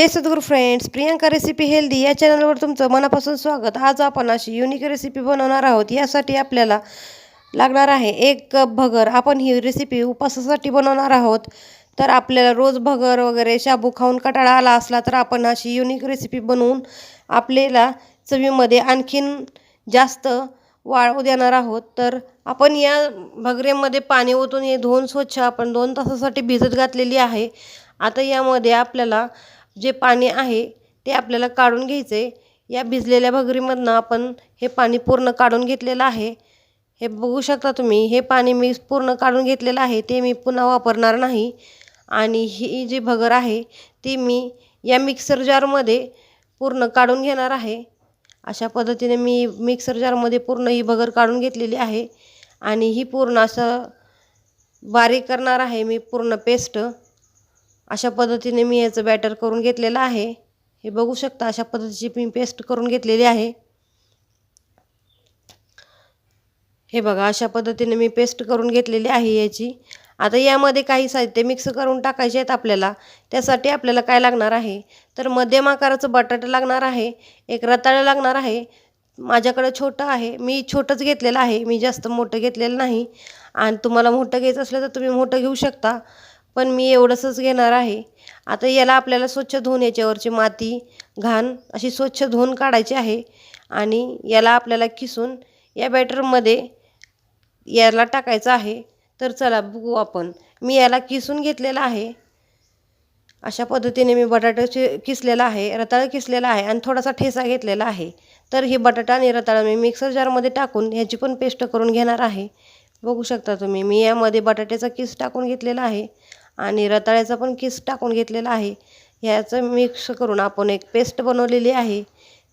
जय सद्गुरू friends Priyanka recipe healthy या चॅनलवर तुमचं मनापासून स्वागत. आज आपण अशी युनिक रेसिपी बनवणार आहोत. यासाठी आपल्याला लागणार आहे एक कप भगर. आपण ही रेसिपी उपासासाठी बनवणार आहोत. तर आपल्याला रोज भगर वगैरे शाबू खाऊन कटाळा आला असला तर आपण अशी युनिक रेसिपी बनवून आपल्याला चवीमध्ये आणखीन जास्त वाळू देणार आहोत. तर आपण या भगरेमध्ये पाणी ओतून हे धुवून स्वच्छ आपण दोन तासासाठी भिजत घातलेली आहे. आता यामध्ये आपल्याला जे पाणी आहे ते आपल्याला काढून घ्यायचे. या भिजलेल्या भगरीमधनं आपण हे पाणी पूर्ण काढून घेतलेलं आहे. हे बघू शकता तुम्ही हे पाणी मी पूर्ण काढून घेतलेलं आहे ते मी पुन्हा वापरणार नाही. आणि ही जी भगर आहे ती मी या मिक्सर जारमध्ये पूर्ण काढून घेणार आहे. अशा पद्धतीने मी मिक्सर जारमध्ये पूर्ण ही भगर काढून घेतलेली आहे. आणि ही पूर्ण असं बारीक करणार आहे मी पूर्ण पेस्ट. अशा पद्धतीने मी याचं बॅटर करून घेतलेलं आहे. हे बघू शकता अशा पद्धतीची मी पेस्ट करून घेतलेली आहे. हे बघा अशा पद्धतीने मी पेस्ट करून घेतलेली आहे याची. आता यामध्ये काही साहित्य मिक्स करून टाकायचे आहेत आपल्याला. त्यासाठी आपल्याला काय लागणार आहे? तर मध्यम आकाराचं बटाटा लागणार आहे एक रताळं लागणार आहे. माझ्याकडं छोटं आहे. मी छोटंच घेतलेलं आहे. मी जास्त मोठं घेतलेलं नाही. आणि तुम्हाला मोठं घ्यायचं असलं तर तुम्ही मोठं घेऊ शकता. पण मी एवढंसंच घेणार आहे. आता याला आपल्याला स्वच्छ धुवून याच्यावरची माती घाण अशी स्वच्छ धुवून काढायची आहे आणि याला आपल्याला किसून या बॅटरमध्ये याला टाकायचं आहे. तर चला बघू आपण. मी याला किसून घेतलेला आहे. अशा पद्धतीने मी बटाटा किसलेला आहे रताळं किसलेला आहे आणि थोडासा ठेसा घेतलेला आहे. तर हे बटाटा आणि रताळं मी मिक्सर जारमध्ये टाकून ह्याची पण पेस्ट करून घेणार आहे. बघू शकता तुम्ही मी यामध्ये बटाट्याचा किस टाकून घेतलेला आहे. आणि रताळ्याचा पण किस टाकून घेतलेला आहे. ह्याचं मिक्स करून आपण एक पेस्ट बनवलेली आहे.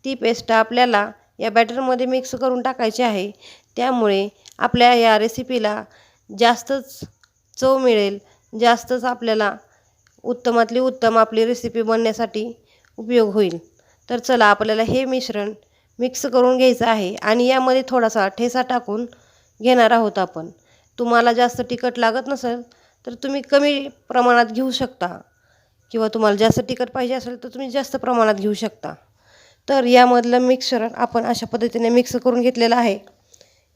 ती पेस्ट आपल्याला या बॅटरमध्ये मिक्स करून टाकायची आहे. त्यामुळे आपल्या या रेसिपीला जास्तच चव मिळेल. जास्तच आपल्याला उत्तमातली उत्तम आपली रेसिपी बनण्यासाठी उपयोग होईल. तर चला आपल्याला हे मिश्रण मिक्स करून घ्यायचं आहे आणि यामध्ये थोडासा ठेसा टाकून घेणार आहोत आपण. तुम्हाला जास्त तिखट लागत नसेल तर तुम्ही कमी प्रमाणात घेऊ शकता. किंवा तुम्हाला जास्त तिखट पाहिजे असेल तर तुम्ही जास्त प्रमाणात घेऊ शकता. तर यामधलं मिक्सर आपण अशा पद्धतीने मिक्स करून घेतलेलं आहे.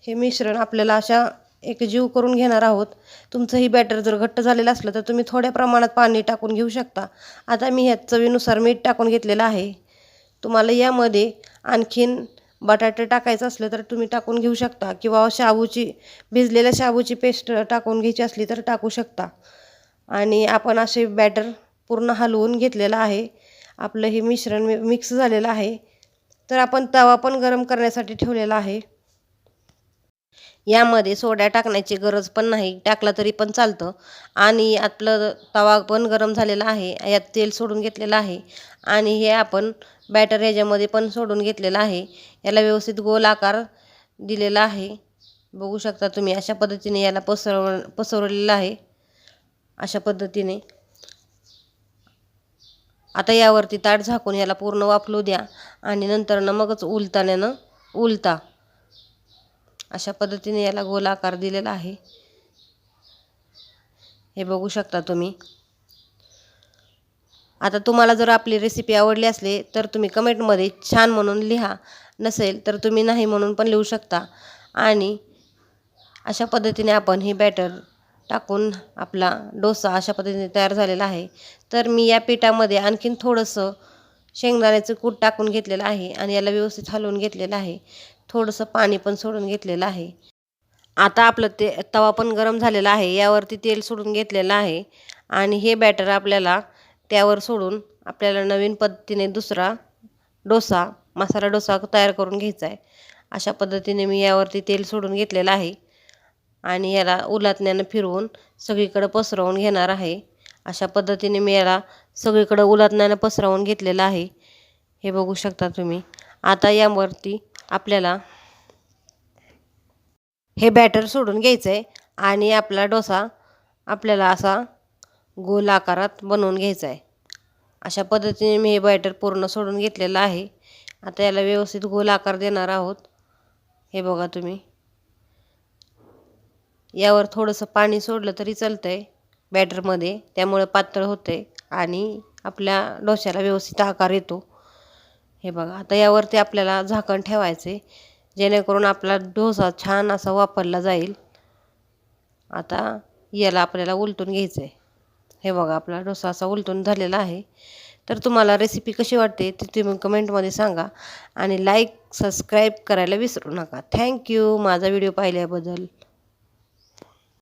हे मिश्रण आपल्याला अशा एक जीव करून घेणार आहोत. तुमचं ही बॅटर जर घट्ट झालेलं असलं तर तुम्ही थोड्या प्रमाणात पाणी टाकून घेऊ शकता. आता मी ह्या चवीनुसार मीठ टाकून घेतलेलं आहे. तुम्हाला यामध्ये आणखीन बटाटे टाकायचं असलं तर तुम्ही टाकून घेऊ शकता. किंवा शाबूची भिजलेल्या शाबूची पेस्ट टाकून घ्यायची असली तर टाकू शकता. आणि आपण असे बॅटर पूर्ण हलवून घेतलेलं आहे. आपलं हे मिश्रण मिक्स झालेलं आहे. तर आपण तवा पण गरम करण्यासाठी ठेवलेला आहे. यामध्ये सोड्या टाकण्याची गरज पण नाही. टाकला तरी पण चालतं. आणि आपलं तवा पण गरम झालेला आहे. यात तेल सोडून घेतलेलं आहे. आणि हे आपण बॅटर ह्याच्यामध्ये पण सोडून घेतलेलं आहे. याला व्यवस्थित गोल आकार दिलेला आहे. बघू शकता तुम्ही अशा पद्धतीने याला पसरव पसरवलेलं आहे. अशा पद्धतीने. आता यावरती ताट झाकून याला पूर्ण वाफलू द्या आणि नंतरनं मगच उलताण्यानं उलता. अशा पद्धतीने याला गोल आकार दिलेला आहे. हे बघू शकता तुम्ही. आता तुम्हाला जर आपली रेसिपी आवडली असली तर तुम्ही कमेंटमध्ये छान म्हणून लिहा. नसेल तर तुम्ही नाही म्हणून पण लिहू शकता. आणि अशा पद्धतीने आपण ही बॅटर टाकून आपला डोसा अशा पद्धतीने तयार झालेला आहे. तर मी या पिठामध्ये आणखीन थोडंसं शेंगदाण्याचं कूट टाकून घेतलेलं आहे आणि याला व्यवस्थित हलवून घेतलेलं आहे. थोडंसं पाणी पण सोडून घेतलेलं आहे. आता आपलं ते तवा पण गरम झालेला आहे. यावरती तेल सोडून घेतलेलं आहे. आणि हे बॅटर आपल्याला त्यावर सोडून आपल्याला नवीन पद्धतीने दुसरा डोसा मसाला डोसा तयार करून घ्यायचा आहे. अशा पद्धतीने मी यावरती तेल सोडून घेतलेलं आहे आणि याला उलातण्यानं फिरवून सगळीकडं पसरवून घेणार आहे. अशा पद्धतीने मी याला सगळीकडं उलातण्यानं पसरवून घेतलेलं आहे. हे बघू शकता तुम्ही. आता यावरती आपल्याला हे बॅटर सोडून घ्यायचं आहे आणि आपला डोसा आपल्याला असा गोल आकारात बनवून घ्यायचा आहे. अशा पद्धतीने मी हे बॅटर पूर्ण सोडून घेतलेलं आहे. आता याला व्यवस्थित गोल आकार देणार आहोत. हे बघा तुम्ही. यावर थोडंसं पाणी सोडलं तरी चालतं आहे बॅटरमध्ये त्यामुळे पातळ होतं आहे आणि आपल्या डोश्याला व्यवस्थित आकार येतो. हे बघा. आता यावरती आपल्याला झाकण ठेवायचे जेणेकरून आपला डोसा छान असा वापरला जाईल. आता याला आपल्याला उलटून घ्यायचं आहे हे बघा आपला डोसा असा उलटून झालेला आहे. तर तुम्हाला रेसिपी कशी वाटते ती तुम्ही कमेंटमध्ये सांगा आणि लाईक सबस्क्राईब करायला विसरू नका. थँक्यू माझा व्हिडिओ पाहिल्याबद्दल.